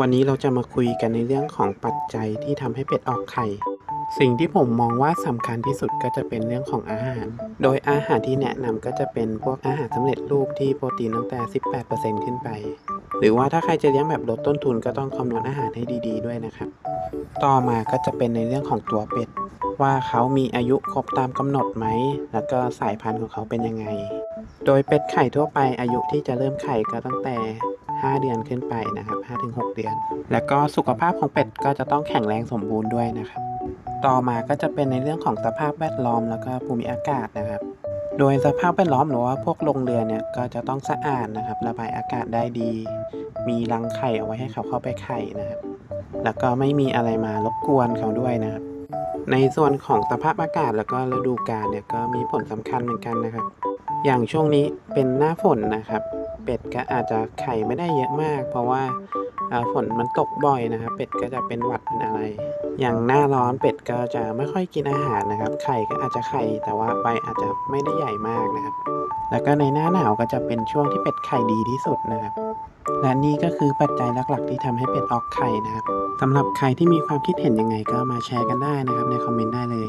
วันนี้เราจะมาคุยกันในเรื่องของปัจจัยที่ทำให้เป็ดออกไข่ สิ่งที่ผมมองว่าสำคัญที่สุดก็จะเป็นเรื่องของอาหาร โดยอาหารที่แนะนำก็จะเป็นพวกอาหารสำเร็จรูปที่โปรตีนตั้งแต่ 18%ขึ้นไป หรือว่าถ้าใครจะเลี้ยงแบบลดต้นทุนก็ต้องคำนวณอาหารให้ดี ๆ ด้วยนะครับ ต่อมาก็จะเป็นในเรื่องของตัวเป็ด ว่าเขามีอายุครบตามกำหนดไหม แล้วก็สายพันธุ์ของเขาเป็นยังไง โดยเป็ดไข่ทั่วไปอายุที่จะเริ่มไข่ก็ตั้งแต่ 5 เดือนขึ้นไปนะครับ5-6 เดือน แล้วก็สุขภาพของเป็ดก็จะต้องแข็งแรงสมบูรณ์ด้วยนะครับ ต่อมาก็จะเป็นในเรื่องของสภาพแวดล้อมแล้วก็ภูมิอากาศนะครับ โดยสภาพแวดล้อมหรือว่าพวกโรงเรือนเนี่ยก็จะต้องสะอาดนะครับ ระบายอากาศได้ดี มีรังไข่เอาไว้ให้เขาเข้าไปไข่นะครับ แล้วก็ไม่มีอะไรมารบกวนเขาด้วยนะครับ ในส่วนของสภาพอากาศแล้วก็ฤดูกาลเนี่ยก็มีผลสำคัญเหมือนกันนะครับ อย่างช่วงนี้เป็นหน้าฝนนะครับ เป็ดก็อาจจะไข่ไม่ได้เยอะมาก เพราะว่าฝนมันตกบ่อยนะครับ เป็ดก็จะเป็นหวัดเป็นอะไร อย่างหน้าร้อนเป็ดก็จะไม่ค่อยกินอาหารนะครับ ไข่ก็อาจจะไข่แต่ว่าใบอาจจะไม่ได้ใหญ่มากนะครับ แล้วก็ในหน้าหนาวก็จะเป็นช่วงที่เป็ดไข่ดีที่สุดนะครับ และนี่ก็คือปัจจัยหลักๆ ที่ทำให้เป็ดออกไข่นะครับสำหรับใครที่มีความคิดเห็นยังไงก็มาแชร์กันได้นะครับในคอมเมนต์ได้เลย